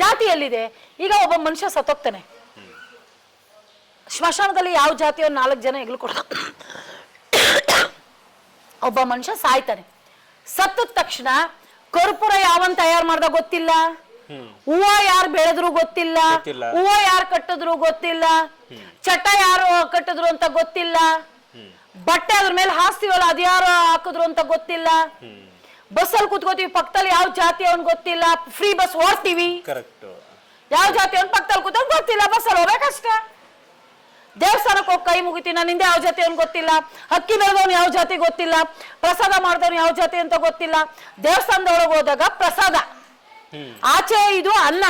ಜಾತಿ ಎಲ್ಲಿದೆ ಈಗ ಒಬ್ಬ ಮನುಷ್ಯ ಸತ್ತೋಗ್ತಾನೆ. ಸ್ಮಶಾನದಲ್ಲಿ ಯಾವ ಜಾತಿಯ ನಾಲ್ಕು ಜನ ಹೆಗ್ಲು ಕೊಡ ಒಬ್ಬ ಮನುಷ್ಯ ಸಾಯ್ತಾನೆ. ಸತ್ತ ತಕ್ಷಣ ಕರ್ಪೂರ ಯಾವನ್ ತಯಾರು ಮಾಡ್ದ ಗೊತ್ತಿಲ್ಲ. ಹೂವ ಯಾರು ಬೆಳೆದ್ರು ಗೊತ್ತಿಲ್ಲ. ಗೊತ್ತಿಲ್ಲ. ಹೂವ ಯಾರು ಕಟ್ಟಿದ್ರು ಗೊತ್ತಿಲ್ಲ. ಚಟ ಯಾರು ಕಟ್ಟಿದ್ರು ಅಂತ ಗೊತ್ತಿಲ್ಲ. ಬಟ್ಟೆ ಅದ್ರ ಮೇಲೆ ಹಾಸ್ತಿವಲ್ಲ ಅದ್ಯಾರು ಹಾಕಿದ್ರು ಅಂತ ಗೊತ್ತಿಲ್ಲ. ಬಸ್ಸಲ್ಲಿ ಕುತ್ಕೋತೀವಿ. ಪಕ್ಕದಲ್ಲಿ ಯಾವ ಜಾತಿ ಅವ್ನ್ ಗೊತ್ತಿಲ್ಲ. Free bus ಓಡ್ತೀವಿ. ಕರೆಕ್ಟ್ ಯಾವ ಜಾತಿ ಅವ್ನ ಪಕ್ಕದಲ್ಲಿ ಕೂತ ಗೊತ್ತಿಲ್ಲ. ಬಸ್ಸಲ್ಲಿ ಹೋಗ್ಬೇಕಷ್ಟ. ದೇವಸ್ಥಾನಕ್ಕೆ ಹೋಗಿ ಕೈ ಮುಗಿತೀನಿ. ಹಿಂದೆ ಯಾವ ಜಾತಿ ಅವ್ನು ಗೊತ್ತಿಲ್ಲ. ಅಕ್ಕಿ ಬೆಳೆದವನು ಯಾವ ಜಾತಿ ಗೊತ್ತಿಲ್ಲ. ಪ್ರಸಾದ ಮಾಡಿದವನು ಯಾವ ಜಾತಿ ಅಂತ ಗೊತ್ತಿಲ್ಲ. ದೇವಸ್ಥಾನದೊಳಗೆ ಹೋದಾಗ ಪ್ರಸಾದ. ಆಚೆ ಇದು ಅನ್ನ.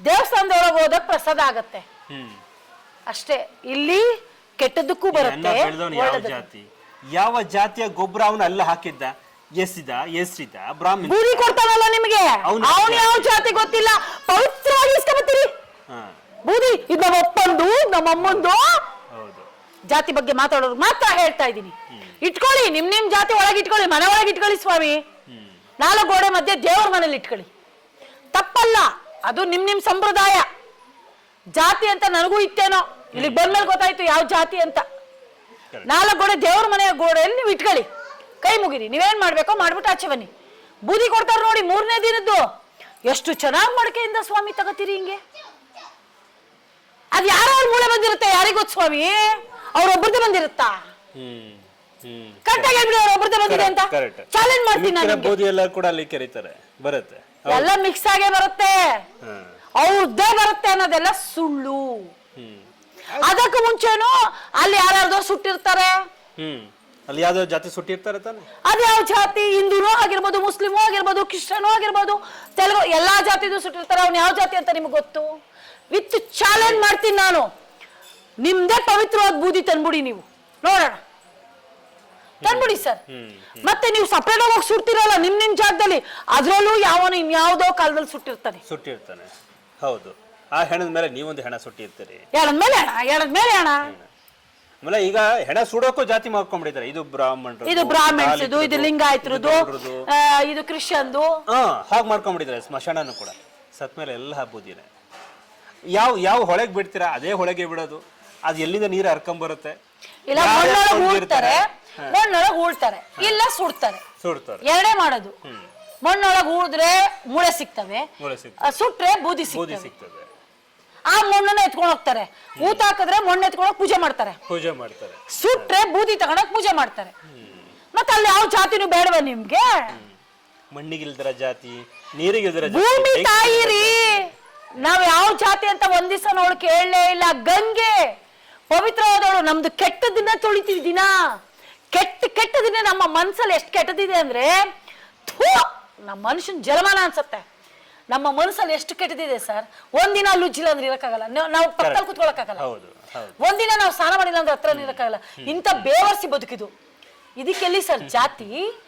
ದೇವಸ್ಥಾನದೊಳಗೆ ಹೋದಾಗ ಪ್ರಸಾದ ಆಗತ್ತೆ. ಅಷ್ಟೇ. ಇಲ್ಲಿ ಕೆಟ್ಟದಕ್ಕೂ ಬರುತ್ತೆ ಯಾವ ಜಾತಿ? ಯಾವ ಜಾತಿಯ ಗೊಬ್ಬರ ಅವನು ಅಲ್ಲ ಹಾಕಿದ್ದ? ಎಸಿದ ಎಸ್ರಿದ ಬ್ರಾಹ್ಮಣ ಬೂದಿ ಕೊಡ್ತಾನಲ್ಲ ನಿಮಗೆ? ಅವ್ನು ಅವನು ಯಾವ ಜಾತಿ ಗೊತ್ತಿಲ್ಲ. ಪವಿತ್ರವಾಗಿ ಇಸ್ಕೊಬತ್ತೀರಿ. ಹಾ. ಬೂದಿ ಇದು ನಮ್ಮ ಅಪ್ಪಂದು ನಮ್ಮ ಅಮ್ಮಂದು. ಹೌದು. ಜಾತಿ ಬಗ್ಗೆ ಮಾತಾಡೋರು ಮಾತ್ರ ಹೇಳ್ತಾ ಇದ್ದೀನಿ. ಇಟ್ಕೊಳ್ಳಿ ನಿಮ್ ನಿಮ್ ಜಾತಿ ಒಳಗೆ ಇಟ್ಕೊಳ್ಳಿ ಮನೆ ಒಳಗೆ ಇಟ್ಕೊಳ್ಳಿ ಸ್ವಾಮಿ. ಹ್ಮ್. ನಾಲ್ಕು ಗೋಡೆ ಮಧ್ಯೆ ದೇವ್ರ ಮನೇಲಿ ಇಟ್ಕೊಳ್ಳಿ. ತಪ್ಪಲ್ಲ ಅದು ನಿಮ್ ನಿಮ್ ಸಂಪ್ರದಾಯ. ಜಾತಿ ಅಂತ ನನಗೂ ಇತ್ತೇನೋ ಇಲ್ಲಿ ಬಂದ್ಮೇಲೆ ಗೊತ್ತಾಯ್ತು ಯಾವ ಜಾತಿ ಅಂತ. Correct. ನಾಲ್ಕು ಗೋಡೆ ದೇವರ ಮನೆಯ ಗೋಡೆಯಲ್ಲಿ ನೀವು ಇಟ್ಕೊಳ್ಳಿ. ಕೈ ಮುಗಿರಿ ನೀವೇನ್ ಮಾಡ್ಬೇಕೋ? ಮಾಡ್ಬಿಟ್ಟು ಆಚೆ ಬನ್ನಿ. ಬೂದಿ ಕೊಡ್ತಾರ ನೋಡಿ ಮೂರನೇ ದಿನದ್ದು. ಎಷ್ಟು ಚೆನ್ನಾಗಿ ಮಡಕೆಯಿಂದ ಸ್ವಾಮಿ ತಗೋತೀರಿ ಹಿಂಗೆ? ಅದ್ ಯಾರೋ ಅವ್ರ ಮೂಳೆ ಬಂದಿರುತ್ತೆ ಯಾರಿಗೊತ್ತು ಸ್ವಾಮಿ? ಅವ್ರೊಬ್ರದ್ದು ಬಂದಿರುತ್ತಾ? ಕರೆಕ್ಟಾಗಿ ಹೇಳ್ಬಿಡಿ ಅವ್ರೊಬ್ರದ್ದು ಬಂದಿದೆ ಅಂತ. ಚಾಲೆಂಜ್ ಮಾಡ್ತೀನಿ ನಾನು ಬೂದಿ ಎಲ್ಲ ಕೂಡ ಅಲ್ಲಿ ಕರೀತಾರೆ ಬರುತ್ತೆ. ಎಲ್ಲ ಮಿಕ್ಸ್ ಆಗೇ ಬರುತ್ತೆ. ಅವ್ರದ್ದೇ ಬರುತ್ತೆ ಅನ್ನೋದೆಲ್ಲ ಸುಳ್ಳು. ಅದಕ್ಕೂ ಮುಂಚೆನು ಅಲ್ಲಿ ಯಾರ್ಯಾರ್ದೋ ಸುಟ್ಟಿರ್ತಾರೆ. ಹ್ಮ್. ಅಲ್ಲಿ ಯಾವ್ದೋ ಜಾತಿ ಸುಟ್ಟಿರ್ತಾರೆ ತಾನೆ? ಅದ್ಯಾವ ಜಾತಿ? ಹಿಂದೂನೂ ಆಗಿರ್ಬೋದು ಮುಸ್ಲಿಮೂ ಆಗಿರ್ಬೋದು ಕ್ರಿಶ್ಚಿಯನೂ ಆಗಿರ್ಬೋದು ತೆಲುಗು ಎಲ್ಲಾ ಜಾತಿದು ಸುಟ್ಟಿರ್ತಾರೆ ಅವ್ನು ಯಾವ ಜಾತಿ ಅಂತ ನಿಮ್ಗೆ ಗೊತ್ತು? ವಿತ್ ಚಾಲೆಂಜ್ ಮಾಡ್ತೀನಿ ನಾನು. ನಿಮ್ದೇ ಪವಿತ್ರವಾದ ಬೂದಿ ತಂದ್ಬಿಡಿ ನೀವು. ನೋಡೋಣ. ತಂದ್ಬಿಡಿ ಸರ್. ಮತ್ತೆ ನೀವು ಸಪ್ರೇಟ್ ಆಗಿ ಹೋಗಿ ಸುಡ್ತಿರಲ್ಲ ನಿಮ್ ನಿಮ್ ಜಾಗದಲ್ಲಿ. ಅದ್ರಲ್ಲೂ ಯಾವನು ಇನ್ಯಾವುದೋ ಕಾಲದಲ್ಲಿ ಸುಟ್ಟಿರ್ತಾನೆ. ಸುಟ್ಟಿರ್ತಾನೆ ಹೌದು. ಆ ಹೆಣದ ಮೇಲೆ ನೀವೊಂದು ಹೆಣ ಸುಟ್ಟಿರ್ತೀರಿ ಅಣ್ಣ ಹೇಳದ್ ಮೇಲೆ ಅಣ್ಣ. ಆಮೇಲೆ ಈಗ ಹೆಣ ಸುಡೋಕ್ಕೂ ಜಾತಿ ಮಾಡ್ಕೊಂಡ್ಬಿಟ್ಟಿದ್ದಾರೆ. ಇದು ಬ್ರಾಹ್ಮಣರು ಇದು ಬ್ರಾಹ್ಮಣ್ಸ್ ಇದು ಇದು ಲಿಂಗಾಯತ್ರದು ಇದು ಆ, ಇದು ಕ್ರಿಶ್ಚಿಯನ್ದು. ಹಾ ಹಾಗೆ ಮಾಡ್ಕೊಂಡ್ಬಿಟ್ಟಿದ್ದಾರೆ ಸ್ಮಶಾನನು ಕೂಡ. ಸತ್ ಮೇಲೆ ಎಲ್ಲ ಹಬ್ಬದಿದೆ. ಯಾವ ಯಾವ ಹೊಳೆಗೆ ಬಿಡ್ತೀರಾ? ಅದೇ ಹೊಳೆಗೆ ಬಿಡೋದು. ಅದು ಎಲ್ಲಿಂದ ನೀರು ಹರ್ಕೊಂಬರುತ್ತೆ ಇಲ್ಲ ಮಣ್ಣೊಳಗೆ ಮಣ್ಣೊಳಗೆ ಹೂಳ್ತಾರೆ. ಇಲ್ಲ ಸುಡ್ತಾರೆ. ಸುಡ್ತಾರೆ. ಎರಡೇ ಮಾಡೋದು. ಮಣ್ಣೊಳಗೆ ಹೂಳಿದ್ರೆ ಮೂಳೆ ಸಿಗ್ತವೆ. ಮೂಳೆ ಸಿಗ್ತದೆ ಆ, ಸುಟ್ರೆ ಬೂದಿ ಬೂದಿ ಸಿಗ್ತವೆ. ಸಿಗ್ತದೆ. ಆ ಮಣ್ಣನ್ನ ಎತ್ಕೊಂಡು ಹೋಗ್ತಾರೆ. ಊತ ಹಾಕಿದ್ರೆ ಮಣ್ಣು ಎತ್ಕೊಂಡು ಹೋಗಿ ಪೂಜೆ ಮಾಡ್ತಾರೆ. ಪೂಜೆ ಮಾಡ್ತಾರೆ. ಸುಟ್ರೆ ಬೂದಿ ತಗೊಂಡೋಗಿ ಪೂಜೆ ಮಾಡ್ತಾರೆ. ಮತ್ತೆ ಅಲ್ಲಿ ಯಾವ ಜಾತಿನೂ ಬೇಡವಾ ನಿಮ್ಗೆ? ಮಣ್ಣಿಗಿಲ್ದರ ಜಾತಿ ನೀರಿಗಿಲ್ದರ ಭೂಮಿ ತಾಯಿ ರೀ ನಾವ್ ಯಾವ ಜಾತಿ ಅಂತ ಒಂದ್ ದಿವಸ ನೋಡ್ ಕೇಳಲೇ ಇಲ್ಲ. ಗಂಗೆ ಪವಿತ್ರವಾದವಳು ನಮ್ದು ಕೆಟ್ಟದನ್ನ ತೊಳಿತೀವಿ ದಿನ. ಕೆಟ್ಟ ಕೆಟ್ಟದಿನ ನಮ್ಮ ಮನ್ಸಲ್ಲಿ ಎಷ್ಟು ಕೆಟ್ಟದಿದೆ ಅಂದ್ರೆ ಥೂ ನಮ್ಮ ಮನುಷ್ಯನ ಜಲಮಾನ ಅನ್ಸತ್ತೆ. ನಮ್ಮ ಮನಸ್ಸಲ್ಲಿ ಎಷ್ಟು ಕೆಟ್ಟದಿದೆ ಸರ್? ಒಂದಿನ ಅಲ್ಲಿ ಉಜ್ಜಿಲ್ಲ ಅಂದ್ರೆ ಇರಕ್ಕಾಗಲ್ಲ. ನಾವ್- ನಾವು ಪಕ್ಕದಲ್ಲಿ ಕುತ್ಕೊಳಕ್ಕಾಗಲ್ಲ. ಹೌದು ಹೌದು. ಒಂದಿನ ನಾವು ಸ್ನಾನ ಮಾಡಿಲ್ಲ ಅಂದ್ರೆ ಹತ್ರ ಇರಕ್ಕಾಗಲ್ಲ. ಇಂಥ ಬೇವರ್ಸಿ ಬದುಕಿದು. ಇದಕ್ಕೆಲ್ಲಿ ಸರ್ ಜಾತಿ?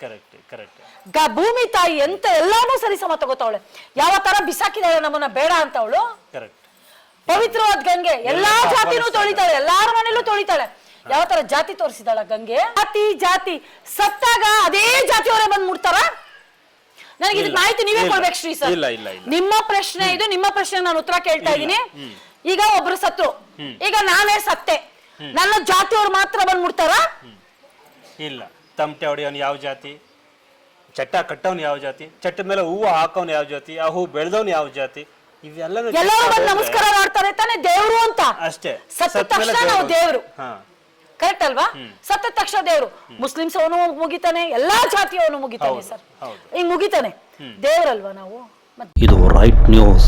ಕರೆಕ್ಟ್ ಕರೆಕ್ಟ್ ಗ ಭೂಮಿ ತಾಯಿ ಎಂತ ಎಲ್ಲಾನು ಸರಿ ಸಮ ತಗೋತಾವಳೆ. ಯಾವ ತರ ಬಿಸಾಕಿದಾಳೆ ನಮ್ಮನ್ನ ಬೇಡ ಅಂತ ಅವಳು ಕರೆಕ್ಟ್ ಪವಿತ್ರವಾದ ಗಂಗೆ. ಎಲ್ಲಾ ಜಾತಿನೂ. ತೊಳಿತಾಳೆ. ಎಲ್ಲಾರ ಮನೇಲೂ ತೊಳಿತಾಳೆ. ಯಾವ ತರ ಜಾತಿ ತೋರಿಸಿದಾಳ ಗಂಗೆ? ಜಾತಿ ಜಾತಿ. ಸತ್ತಾಗ ಅದೇ ಜಾತಿಯವರೇ ಬಂದ್ ಮುಡ್ತಾರ ನನಗೆ ಇದಕ್ಕೆ. ಮಾಹಿತಿ ನೀವೇ. ಕೊಡ್ಬೇಕು ಶ್ರೀ ಸರ್. ಇಲ್ಲ, ಇಲ್ಲ, ಇಲ್ಲ. ನಿಮ್ಮ ಪ್ರಶ್ನೆ ಇದು ನಿಮ್ಮ ಪ್ರಶ್ನೆ ನಾನು ಉತ್ತರ ಕೇಳ್ತಾ. ಇದ್ದೀನಿ. ಈಗ ಒಬ್ರು ಸತ್ತು. ಈಗ ನಾನೇ ಸತ್ತೆ. ನನ್ನ ಜಾತಿಯವ್ರು ಮಾತ್ರ ಬಂದ್ಬಿಡ್ತಾರಾ? ಇಲ್ಲ. ತಮಟೆ ಹೊಡೆಯೋನು ಯಾವ ಜಾತಿ? ಚಟ್ಟ ಕಟ್ಟವನು ಯಾವ ಜಾತಿ? ಚಟ್ಟ ಮೇಲೆ ಹೂವು ಹಾಕೋನು ಯಾವ ಜಾತಿ? ಆ ಹೂ ಬೆಳೆದವನು ಯಾವ ಜಾತಿ? ಇವೆಲ್ಲನೂ ಎಲ್ಲರೂ ಬಂದು ನಮಸ್ಕಾರ ಮಾಡ್ತಾರೆ ತಾನೇ ದೇವ್ರು ಅಂತ. ಅಷ್ಟೇ. ಸತ್ತ ತಕ್ಷಣ ನಾವು ದೇವ್ರು. ಹಾ. ಕರೆಕ್ಟ್ ಅಲ್ವಾ? ಸತ್ತ ತಕ್ಷಣ ದೇವರು ಮುಸ್ಲಿಮ್ಸ್ ಅವನು ಮುಗಿತಾನೆ ಎಲ್ಲಾ ಜಾತಿಯವನು ಮುಗಿತಾನೆ ಸರ್. ಹಿಂಗ್ ಮುಗಿತಾನೆ. ದೇವರಲ್ವಾ ನಾವು? ಮತ್ತೆ ಇದು ರೈಟ್ ನ್ಯೂಸ್